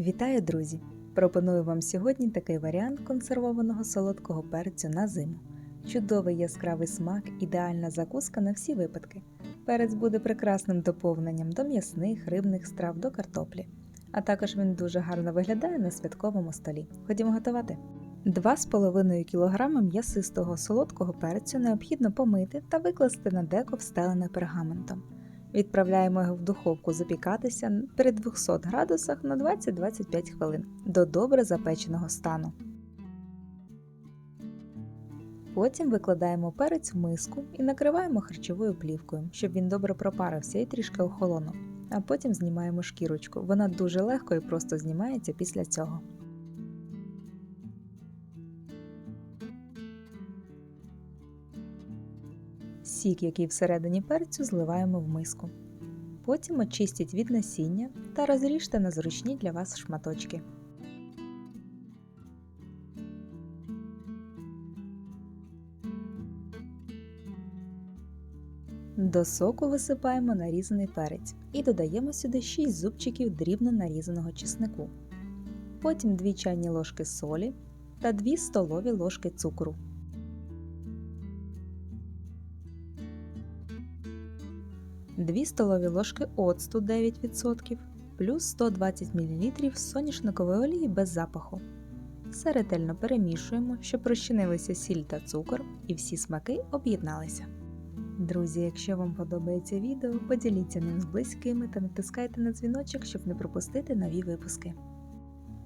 Вітаю, друзі! Пропоную вам сьогодні такий варіант консервованого солодкого перцю на зиму. Чудовий яскравий смак, ідеальна закуска на всі випадки. Перець буде прекрасним доповненням до м'ясних, рибних страв до картоплі. А також він дуже гарно виглядає на святковому столі. Ходімо готувати. 2,5 кг м'ясистого солодкого перцю необхідно помити та викласти на деко встелене пергаментом. Відправляємо його в духовку запікатися при 200 градусах на 20-25 хвилин до добре запеченого стану. Потім викладаємо перець в миску і накриваємо харчовою плівкою, щоб він добре пропарився і трішки охолонув. А потім знімаємо шкірочку. Вона дуже легко і просто знімається після цього. Сік, який всередині перцю, зливаємо в миску. Потім очистіть від насіння та розріжте на зручні для вас шматочки. До соку висипаємо нарізаний перець і додаємо сюди 6 зубчиків дрібно нарізаного чеснику. Потім 2 чайні ложки солі та 2 столові ложки цукру. Дві столові ложки оцту 9% плюс 120 мл соняшникової олії без запаху. Все ретельно перемішуємо, щоб розчинилися сіль та цукор і всі смаки об'єдналися. Друзі, якщо вам подобається відео, поділіться ним з близькими та натискайте на дзвіночок, щоб не пропустити нові випуски.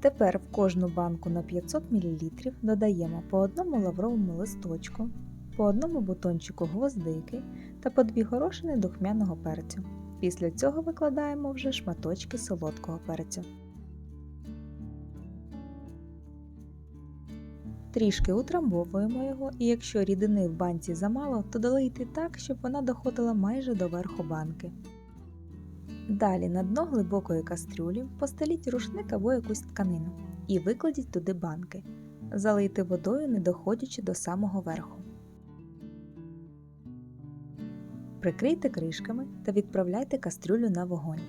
Тепер в кожну банку на 500 мл додаємо по одному лавровому листочку, по одному бутончику гвоздики та по дві горошини духмяного перцю. Після цього викладаємо вже шматочки солодкого перцю. Трішки утрамбовуємо його, і якщо рідини в банці замало, то долийте так, щоб вона доходила майже до верху банки. Далі на дно глибокої кастрюлі постеліть рушник або якусь тканину і викладіть туди банки. Залийте водою, не доходячи до самого верху. Прикрийте кришками та відправляйте кастрюлю на вогонь.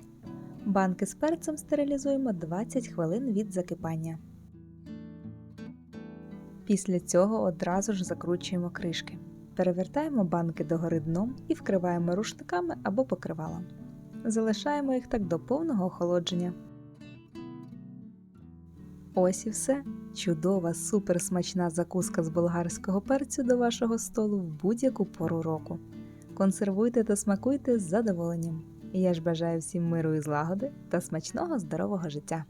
Банки з перцем стерилізуємо 20 хвилин від закипання. Після цього одразу ж закручуємо кришки. Перевертаємо банки догори дном і вкриваємо рушниками або покривалом. Залишаємо їх так до повного охолодження. Ось і все. Чудова, суперсмачна закуска з болгарського перцю до вашого столу в будь-яку пору року. Консервуйте та смакуйте з задоволенням. Я ж бажаю всім миру і злагоди та смачного здорового життя!